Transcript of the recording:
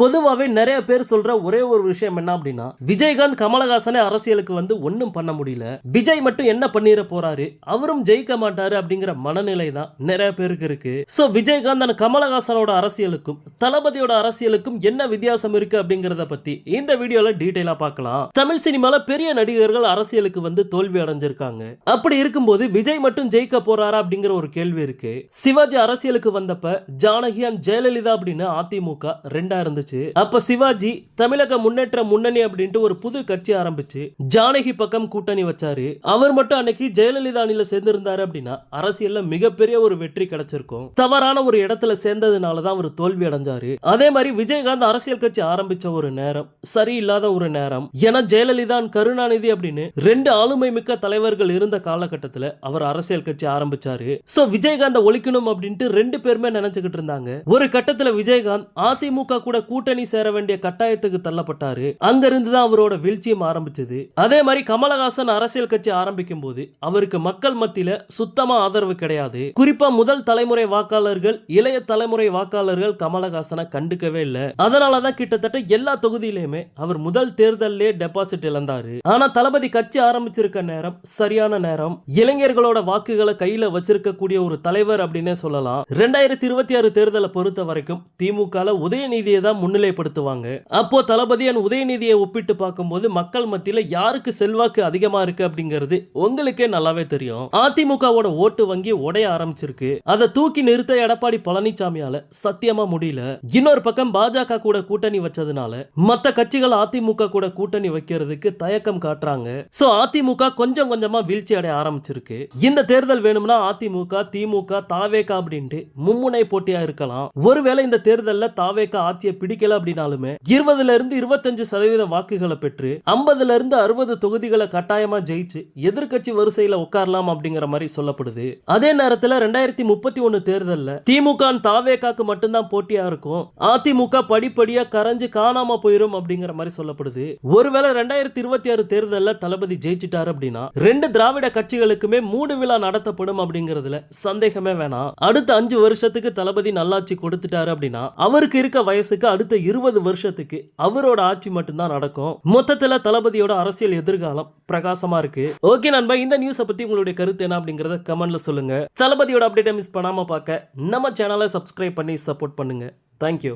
பொதுவாகவே நிறைய பேர் சொல்ற ஒரே ஒரு விஷயம் என்ன அப்படின்னா விஜயகாந்த் கமலஹாசனே அரசியலுக்கு வந்து ஒன்றும் பண்ண முடியல. விஜய் மட்டும் என்ன பண்ணிட போறாரு? அவரும் ஜெயிக்க மாட்டாரு அப்படிங்கிற மனநிலை தான் நிறைய பேருக்கு இருக்கு. ஸோ விஜயகாந்த் அண்ட் கமலஹாசனோட அரசியலுக்கும் தளபதியோட அரசியலுக்கும் என்ன வித்தியாசம் இருக்கு அப்படிங்கிறத பத்தி இந்த வீடியோல டீட்டெயிலா பார்க்கலாம். தமிழ் சினிமால பெரிய நடிகர்கள் அரசியலுக்கு வந்து தோல்வி அடைஞ்சிருக்காங்க. அப்படி இருக்கும்போது விஜய் மட்டும் ஜெயிக்க போறாரா அப்படிங்கிற ஒரு கேள்வி இருக்கு. சிவாஜி அரசியலுக்கு வந்தப்ப ஜானகி அண்ட் ஜெயலலிதா அப்படின்னு அதிமுக ரெண்டா இருந்துச்சு. அப்ப சிவாஜி தமிழக முன்னேற்ற முன்னணி அப்படின்ட்டு ஒரு புது கட்சி ஆரம்பிச்சு ஜானகி பக்கம் கூட்டணி வச்சாரு. அவர் மட்டும் அன்னைக்கு ஜெயலலிதா அணில சேர்ந்திருந்தாரு அப்படின்னா அரசியல்ல மிகப்பெரிய ஒரு வெற்றி கிடைச்சிருக்கும். தவறான ஒரு இடத்துல சேர்ந்ததுனாலதான் அவர் தோல்வி அடைஞ்சாரு. அதே மாதிரி விஜயகாந்த் அரசியல் கட்சி ஆரம்பிச்ச ஒரு நேரம் சரியில்லாத ஒரு நேரம் ஏன்னா ஜெயலலிதா கருணாநிதி அப்படின்னு ரெண்டு ஆளுமை மிக்க தலைவர்கள் இருந்த காலகட்டத்துல அவர் அரசியல் கட்சி ஆரம்பிச்சாரு. சோ விஜயகாந்த ஒழிக்கணும் அப்படின்ட்டு ரெண்டு பேருமே நினைச்சுக்கிட்டு இருந்தாங்க. ஒரு கட்டத்துல விஜயகாந்த் அதிமுக கூட கூட்டணி சேர வேண்டிய கட்டாயத்துக்கு தள்ளப்பட்டாரு. அங்க இருந்து தான் அவரோட வீழ்ச்சியும் ஆரம்பிச்சது. அதே மாதிரி கமலஹாசன் அரசியல் கட்சி ஆரம்பிக்கும் போது அவருக்கு மக்கள் மத்தியில சுத்தமா ஆதரவு கிடையாது. குறிப்பா முதல் தலைமுறை வாக்காளர்கள் இளைய தலைமுறை வாக்காளர்கள் கமலஹாசனை கண்டுக்கவே இல்லை. அதனாலதான் கிட்டத்தட்ட எல்லா தொகுதியிலுமே அவர் முதல் தேர்தலிலே டெபாசிட் இழந்தாரு. ஆனா தளபதி கட்சி ஆரம்பிச்சிருக்க நேரம் சரியான நேரம். இளைஞர்களோட வாக்குகளை கையில வச்சிருக்கக்கூடிய ஒரு தலைவர் அப்படின்னே சொல்லலாம். ரெண்டாயிரத்தி இருபத்தி ஆறு தேர்தலை பொறுத்த வரைக்கும் திமுக உதயநிதியை தான் முன்னிலைப்படுத்துவாங்க. அப்போ தளபதி and உதயநிதியை ஒப்பிட்டு பார்க்கும்போது மக்கள் மத்தியில யாருக்கு செல்வாக்கு அதிகமா இருக்கு அப்படிங்கிறது உங்களுக்கே நல்லாவே தெரியும். அதிமுகவோட ஓட்டு வங்கி உடைய ஆரம்பிச்சிருக்கு. அதை தூக்கி நிறுத்த எடப்பாடி பழனிசாமியால சத்தியமா முடியல. இன்னொரு பக்கம் பாஜக கூட கூட்டணி வச்சதுனால மத்த கட்சிகள் அதிமுக கூட கூட்டணி வைக்கிறதுக்கு தயக்கம் காட்டுறாங்க. சோ அதிமுக கொஞ்சம் கொஞ்சமா வீழ்ச்சி அடைய ஆரம்பிச்சிருக்கு. இந்த தேர்தல் வேணும்னா அதிமுக திமுக தாவேகா அப்படின்ட்டு மும்முனை போட்டியா இருக்கலாம். ஒருவேளை இந்த தேர்தலில் தாவேகா ஆட்சியை பிடிக்கல அப்படின்னாலுமே இருபதுல இருந்து இருபத்தஞ்சு சதவீத வாக்குகளை பெற்று ஐம்பதுல இருந்து அறுபது தொகுதிகளை கட்டாயமா ஜெயிச்சு எதிர்கட்சி வரிசையில உட்காரலாம் அப்படிங்கிற மாதிரி சொல்லப்படுது. அதே நேரத்துல ரெண்டாயிரத்தி முப்பத்தி ஒன்னு தேர்தல்ல திமுக and தாவேகாக்கு மட்டும்தான் போட்டியா இருக்கும் அதிமுக படிப்படியா கரைஞ்சு காணாம போயிரும் அப்படிங்கிற மாதிரி சொல்லப்படுது. ஒருவேளை ரெண்டாயிரத்தி இருபத்தி ஆறு தேர்தல்ல தளபதி ஜெயிச்சிட்டாரு அப்படின்னா ரெண்டு திராவிட கட்சிகளுக்குமே மூடு விழா நடத்தப்படும் அப்படிங்கறதுல சந்தேகமே வேணாம். அடுத்த அஞ்சு வருஷத்துக்கு தளபதி நல்லாட்சி கொடுத்துட்டாரு அப்படின்னா அவருக்கு இருக்க வயசுக்கு அடுத்த அடுத்த இருபது வருஷத்துக்கு அவரோட ஆட்சி மட்டும்தான் நடக்கும். மொத்தத்துல தளபதியோட அரசியல் எதிர்காலம் பிரகாசமா இருக்கு. ஓகே நண்பா இந்த நியூஸை பத்தி உங்களுடைய கருத்து என்ன அப்படிங்கறத கமெண்ட்ல சொல்லுங்க. தளபதியோட அப்டேட்டை மிஸ் பண்ணாம பார்க்க நம்ம சேனலை சப்ஸ்கிரைப் பண்ணி சப்போர்ட் பண்ணுங்க. தேங்க்யூ